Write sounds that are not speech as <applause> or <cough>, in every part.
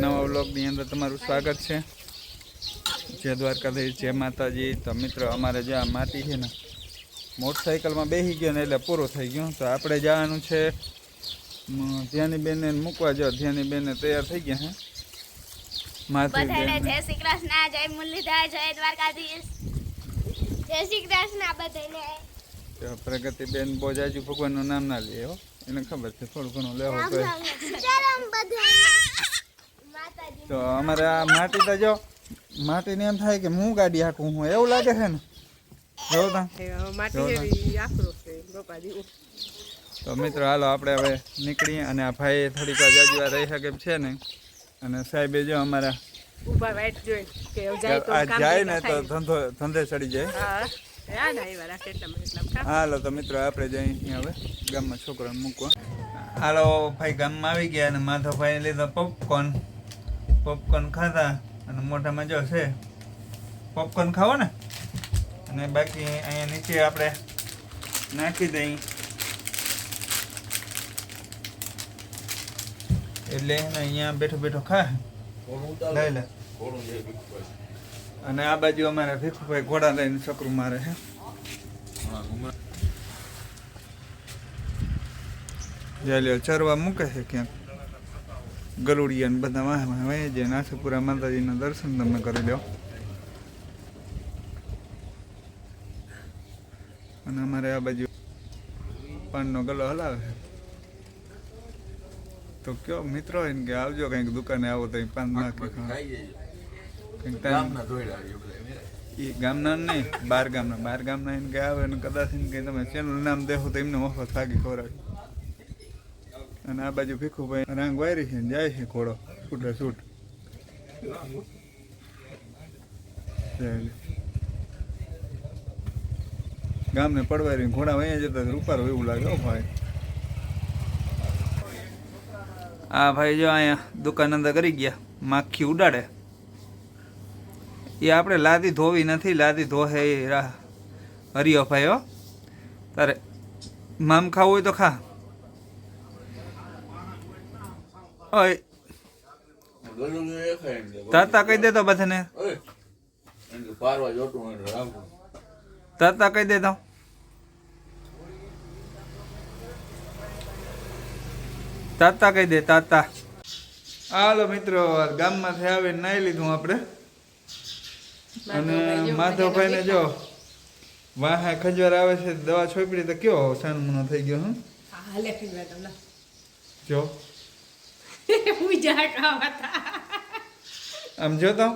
નવા વ્લોગની અંદર તમારું સ્વાગત છે. જય દ્વારકાધીશ જય માતાજી. તો મિત્રો અમારે જે આ માટી છે ને મોટરસાઇકલમાં બેસી ગયો ને એટલે પૂરો થઈ ગયો. તો આપણે જવાનું છે ધ્યાની બેનને મૂકવા જાઓ ધ્યાની બેનને તૈયાર થઈ ગયા હે. બેન. જય શ્રી કૃષ્ણ જય મુરલીધર જય દ્વારકાધીશ. જય શ્રી કૃષ્ણ બધાને પ્રગતિબેન બહુ જાજુ ભગવાનનું નામ ના લે હો. એને ખબર છે થોડું ઘણું લેવો માતાજી તો અમારે આ માટી તો જો માટીને એમ થાય કે હું ગાડી હાંકું હું એવું લાગે છે ને? તા. મિત્રો હાલો આપણે હવે નીકળીએ અને આ ભાઈ થોડીક વાર રહી શકે છે ને? અને સાહેબે જો અમારા જોઈ જાય ને તો. ધંધો ધંધે ચડી જાય. હાલો તો મિત્રો આપણે જઈએ હવે ગામમાં છોકરાને મૂકવા. હાલો ભાઈ ગામમાં આવી ગયા અને માધવભાઈ લીધો પોપકોર્ન પોપકોર્ન ખાધા અને મોઢામાં જો છે. પોપકોર્ન ખાવો ને? અને બાકી અહીંયા નીચે આપણે નાખી દઈ એટલે એને અહીંયા બેઠો બેઠો ખા. લઈ લે. અને આ બાજુ અમારે ભીખુભાઈ ઘોડા લઈને છોકરું મારે છે. જાલ્યો ચરવા મૂકે છે ક્યાંક. ગલુડિયા ને બધા વાહ વાહ વહી નાથપુરા માતાજીના દર્શન તમે કરી લો અને અમારે આ બાજુ પાનનો ગલો હલાવે તો કયો મિત્રો હોય ને કે આવજો કંઈક દુકાને આવો તો પાન નાખે કંઈક એ ગામના નહીં બાર ગામના. બાર ગામના એને કે આવે ને કદાચ એને કે તમે ચેનલ નામ દેખો તો એમને મફત થાકી ખવડાવી અને આ બાજુ ભીખુભાઈ રાંગ વાયરી છે ને જાય છે ઘોડો. છૂટે છૂટ. ગામને પડવારી ઘોડા વયા જતા રૂપારો એવું લાગે ભાઈ. આ ભાઈ જો અહીંયા દુકાન અંદર કરી ગયા, માખી ઉડાડે. એ આપણે લાદી ધોવી નથી, લાદી ધોહે હરિયો ભાઈ, હો. તારે મામ ખાવું હોય તો ખા. તાતા કહી દે તો બધાને. તાતા કહી દે તો તાતા કહી દે તાતા. હાલો મિત્રો ગામમાંથી આવીને નાઈ લીધું આપણે. અને માધવભાઈને જો વાહે ખજવાર આવે છે દવા છોપડી તો કયો સાનમુનો થઈ ગયો હું? હાલે ખીજવા તમને. જો. <laughs> પૂજા ખાવા તા. આમ જો તો.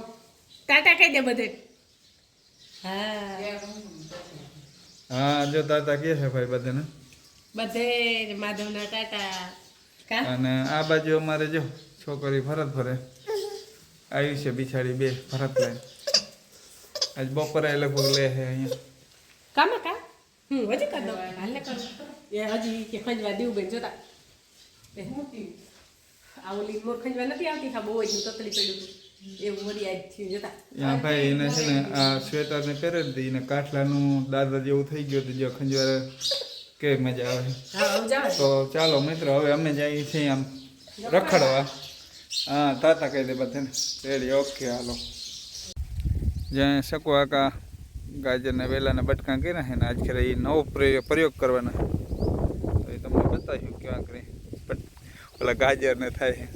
ટાટા કહી દે બધે. હા. હા જો તાતા કે છે ભાઈ બધાને. બધે માધવના ટાટા કા? અને આ બાજુ અમારે જો છોકરી ફરત ફરે. આવી છે બિચારી બે ફરત લઈને. આજ બપોરે એ લગભગ લે છે અહીંયા. કામ કા? હમ હજી કર દો હાલે કર. એ હજી કે ખંજવા દેવું બેન જોતા. આ ઓલી મોર ખંજવા નથી આવતી? બહુ જ તકલીફ પડ્યું હતું. એવું વળી આજ થયું જોતા ત્યાં ભાઈ એને છે ને આ સ્વેટર ને પહેરે હતી ને કાઠલાનું દાદા જેવું થઈ ગયું હતું જે ખંજવારે કે મજા આવે. તો ચાલો મિત્રો હવે અમે જઈએ છીએ આમ રખડવા. હા તાતા કહી દે બધાને. રેડી ઓકે હાલો. જ્યાં શકો ગાજરના વેલાના બટકા કર્યા છે ને આજ ખેર એ નવો પ્રયોગ કરવાના. તો એ તમને બતાવ્યું કેવા કરી. ઓલા ગાજરને થાય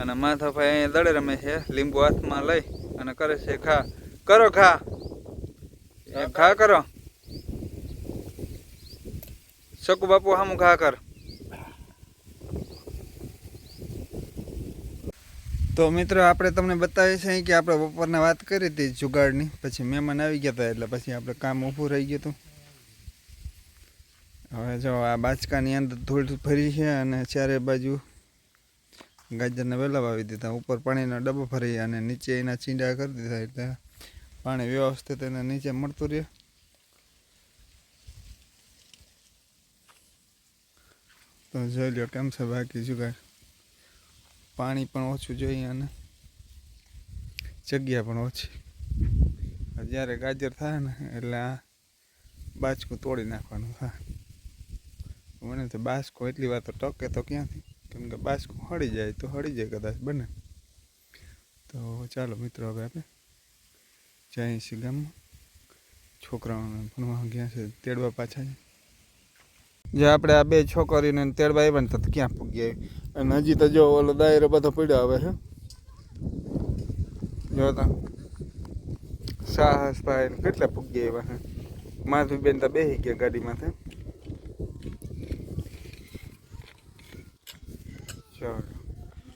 અને માથાભાઈ અહીંયા દડે રમે છે, લીંબુ હાથમાં લઈ અને કરે છે, ખા, કરો ખા. ખા કરો. શકુ બાપુ, હામું ખા કર. તો મિત્રો, આપણે તમને બતાવીએ છીએ કે આપણે બપોરને વાત કરી હતી જુગાડની. પછી મહેમાન આવી ગયા હતા એટલે પછી આપણે કામ ઊભું રહી ગયું હતું. હવે જો આ બાચકાની અંદર ધૂળ ફરી છે અને ચારે બાજુ ગાજરને વેલા વાવી દીધા. ઉપર પાણીનો ડબ્બો ફરી અને નીચે એના ચીંડા કરી દીધા એટલે પાણી વ્યવસ્થિત એને નીચે મળતું રહે. તો જોઈ લો કેમ છે બાકી જુગાડ પાણી પણ ઓછું જોઈએ અને જગ્યા પણ ઓછી. જ્યારે ગાજર થાય ને એટલે આ બાચકું તોડી નાખવાનું થાય. મને તો બાસકો એટલી વાર તો ટકે તો ક્યાંથી? કેમ કે બાસકો હળી જાય તો હળી જાય કદાચ બને. તો ચાલો મિત્રો હવે આપણે જઈએ છીએ ગામમાં. છોકરાઓને ભણવા ગયા છે, તેડવા પાછા. જે આપણે આ બે છોકરીને તેડવા આવ્યા ને તો ક્યાં પૂગ્યા અને હજી તો જો ઓલો દાયરો બધો પડ્યો આવે છે જો તો. સાહસભાઈ કેટલા પૂગી આવ્યા છે માધવી બેન તો બેસી ગયા ગાડીમાંથી ચાલો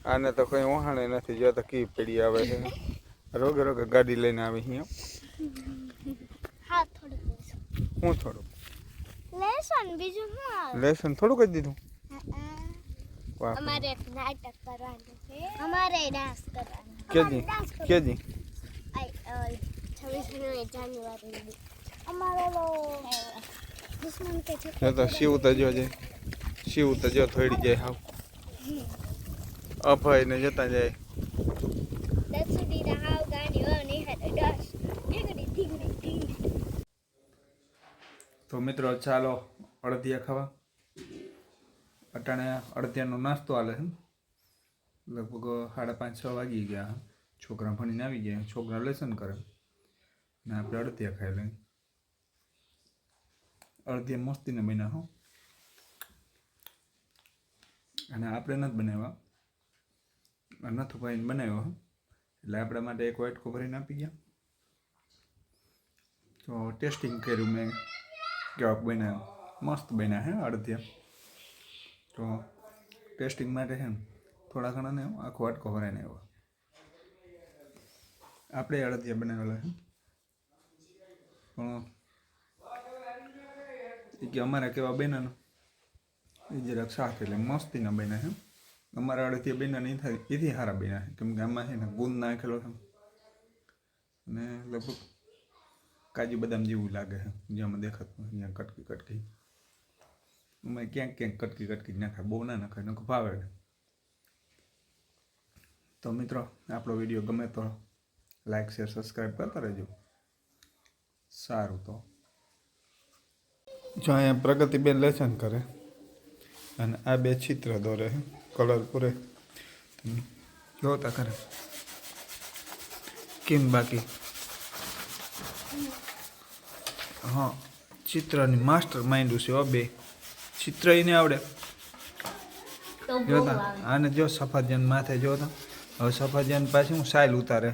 આને તો કઈ વહાણે નથી જો તો કી પડી આવે છે. રોગે રોગે ગાડી લઈને આવી અહીંયા હા. થોડું હું થોડું લેસન બીજું હું લેસન થોડું કરી દીધું? અમારે નાટક કરવાનું છે. અમારે ડાન્સ કરવાનો. કેજી કેજી છવ્વીસમી જાન્યુઆરી અમારો દુશ્મન કે છે તો શિવ તો જો છે શિવ તો જો થોડી જાય હાવ. અભય ને જતા જાય. તો મિત્રો ચાલો અડધિયા ખાવા. અટાણે અડધિયાનો નાસ્તો આલે છે લગભગ સાડા પાંચ છ વાગી ગયા છોકરા ભણીને આવી ગયા છોકરા લેસન કરે. ને આપણે અડધિયા ખાઈ લઈએ. અડધિયા મસ્તીને મહિના હો. અને આપણે નથી બનાવ્યા. નથુભાઈને બનાવ્યો એટલે આપણા માટે એક વાટકો ભરીને આપી ગયા. તો ટેસ્ટિંગ કર્યું મેં. કેવાક બન્યા. મસ્ત બન્યા, હે અડધ્યા તો ટેસ્ટિંગ માટે છે ને, થોડા ઘણા ને આખો વાટકો ભરાઈને આવ્યો. આપણે અડદિયા બનાવેલા છે પણ કે અમારા કેવા બન્યા જરાક શાક એટલે મસ્તીના બન્યા છે અમારા અડદિયા બન્યા નહીં થાય, એથી સારા બન્યા છે કેમ કે આમાં છે ને ગુંદ નાખેલો છે. અને લગભગ કાજુ બદામ જેવું લાગે છે જેમાં દેખાતું અહીંયા કટકી કટકી. અમે ક્યાંક ક્યાંક કટકી કટકી નાખાય, બહુ ના નાખાય નખ ભાવે. તો મિત્રો, આપણો વીડિયો ગમે તો લાઈક, શેર, સબસ્ક્રાઈબ કરતા રહેજો. સારું તો. જો અહીંયા પ્રગતિબેન લેસન કરે. અને આ બે ચિત્ર દોરે કલર પૂરે. તમે જોતા કરે કેમ બાકી? હા ચિત્રની માસ્ટર માઇન્ડ છે હો બે. ચિત્ર એને આવડે. જોતા આને જો સફરજન માથે જોતા હવે સફરજન પાછી હું સાયલ ઉતારે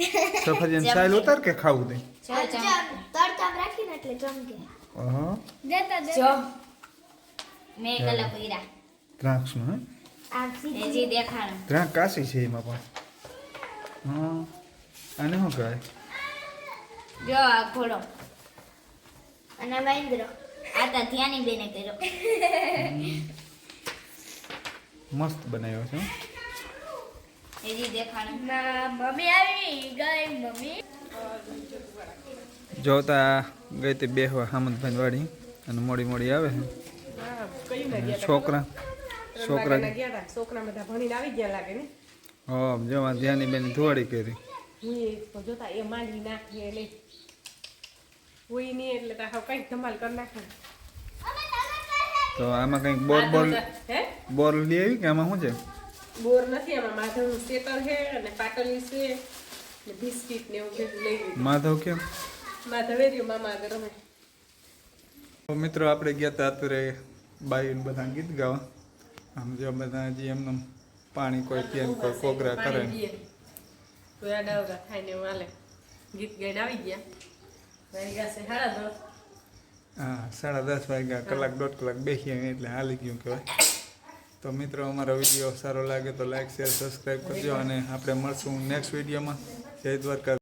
<laughs> સફરજન સાયલ ઉતાર કે ખાવું દે? તડકા રાખીને એટલે જમકે હા દેતા દે જો. મેં દ્રાક્ષમાં દ્રાક્ષ કાશી છે એમાં પણ. હા. આને શું કહે જો આ ઘોડો. અને મહેન્દ્ર. આ તો ધ્યાની બેને કર્યો. મસ્ત બનાવ્યો છે એજી દેખાણ. મમ્મી આવી. ગઈ મમ્મી. જોતા ગઈ તે બે હામદભાઈ વાળી અને મોડી મોડી આવે છે. છોકરા. છોકરા છોકરા બધા ભણીને આવી ગયા લાગે ને? હા જવા ધ્યાની બેન ધોવાડી કરી. હું જોતા એ માંડી નાખીએ એટલે હોય નહીં એટલે તો હવે કંઈક ધમાલ કરી નાખે તો આમાં કંઈક બોર બોર બોર લઈ આવી કે આમાં શું છે? બોર નથી આમાં માધવનું સેતર છે અને પાટલી છે ને બિસ્કિટ ને એવું બધું લઈ માધવ કેમ? માધવે રહ્યું મામા આગળ રમે મિત્રો આપણે ગયા હતા અત્યારે બાયું બધા ગીત ગાવા. આમ જો બધા હજી એમનું પાણી કોઈ પીએ કોઈ કોગરા કરે ગીત ગાઈને આવી ગયા. હા સાડા દસ વાગ્યા. કલાક દોઢ કલાક બેસી આવી એટલે હાલી ગયું કહેવાય. તો મિત્રો અમારો વીડિયો સારો લાગે તો લાઈક શેર સબસ્ક્રાઈબ કરજો અને આપણે મળશું નેક્સ્ટ વિડીયોમાં. જય દ્વારકા